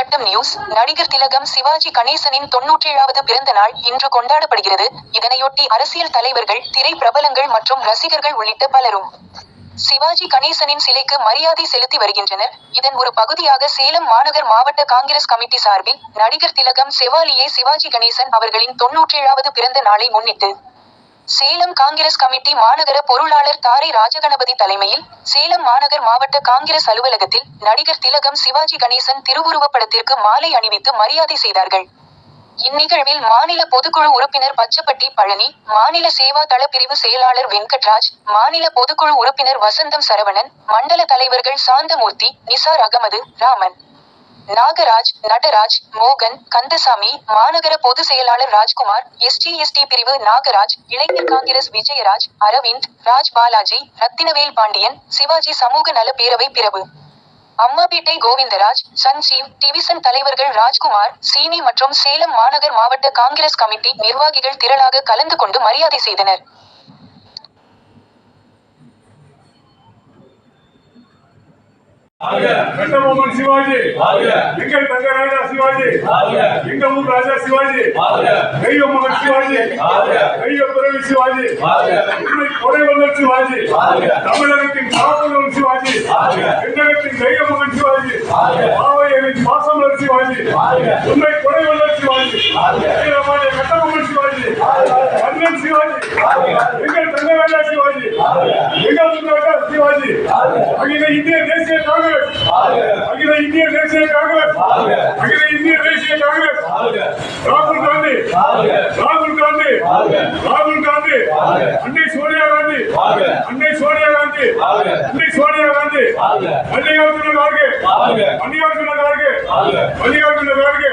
சட்டம் நியூஸ். நடிகர் திலகம் சிவாஜி கணேசனின் தொன்னூற்றேழாவது பிறந்த நாள் இன்று கொண்டாடப்படுகிறது. இதனையொட்டி அரசியல் தலைவர்கள் திரை பிரபலங்கள் மற்றும் ரசிகர்கள் உள்ளிட்ட பலரும் சிவாஜி கணேசனின் சிலைக்கு மரியாதை செலுத்தி வருகின்றனர். இதன் ஒரு பகுதியாக சேலம் மாநகர் மாவட்ட காங்கிரஸ் கமிட்டி சார்பில் நடிகர் திலகம் செவாலியே சிவாஜி கணேசன் அவர்களின் தொன்னூற்றேழாவது பிறந்த நாளை முன்னிட்டு சேலம் காங்கிரஸ் கமிட்டி மாநகர பொருளாளர் தாரை ராஜகணபதி தலைமையில் சேலம் மாநகர் மாவட்ட காங்கிரஸ் அலுவலகத்தில் நடிகர் திலகம் சிவாஜி கணேசன் திருவுருவப்படத்திற்கு மாலை அணிவித்து மரியாதை செய்தார்கள். இந்நிகழ்வில் மாநில பொதுக்குழு உறுப்பினர் பச்சப்பட்டி பழனி மாநில சேவா தள பிரிவு செயலாளர் வெங்கட்ராஜ் மாநில பொதுக்குழு உறுப்பினர் வசந்தம் சரவணன் மண்டல தலைவர்கள் சாந்தமூர்த்தி நிசார் அகமது ராமன். நாகராஜ் நடராஜ் மோகன் கந்தசாமி மாநகர பொது செயலாளர் ராஜ்குமார் எஸ்டி எஸ்டி பிரிவு நாகராஜ் இளைஞர் காங்கிரஸ் விஜயராஜ் அரவிந்த் ராஜ் பாலாஜி ரத்தினவேல் பாண்டியன் சிவாஜி சமூக நல பேரவை பிறவு. அம்மாபேட்டை கோவிந்தராஜ் சஞ்சீவ் டிவிசன் தலைவர்கள் ராஜ்குமார் சீனி மற்றும் சேலம் மாநகர் மாவட்ட காங்கிரஸ் கமிட்டி நிர்வாகிகள் திரளாக கலந்து கொண்டு மரியாதை செய்தனர். கட்டபொம்மன் சிவாஜி. எங்கள் தங்கராஜா சிவாஜி ஊர் ராஜா சிவாஜி. தெய்வ மகன் சிவாஜி. தெய்வ பிறவி சிவாஜி. உண்மை கொடைவல்லர் சிவாஜி. தமிழகத்தின் காவலர் சிவாஜி. எண்ணகத்தின் தெய்வ மகன் சிவாஜி வாழ்க. பாவையரின் பாசமலர் சிவாஜி. உண்மை கொடைவல்லர் சிவாஜி கட்டபொம்மன் சிவாஜி கண்ணன் சிவாஜி. எங்கள் தங்கராஜா சிவாஜி. எங்கள் வாழ்க. அகில இந்திய தேசிய காங்கிரஸ். அகில இந்திய தேசிய காங்கிரஸ். அகில இந்திய தேசிய காங்கிரஸ். ராகுல் காந்தி. ராகுல் காந்தி. ராகுல் காந்தி. அன்னை சோனியா காந்தி. அன்னை சோனியா காந்தி. அன்னை சோனியா காந்தி. வாழ்க. மல்லிகார்ஜுன கார்கே. வாழ்க. மல்லிகார்ஜுன கார்கே. மல்லிகார்ஜுன கார்கே.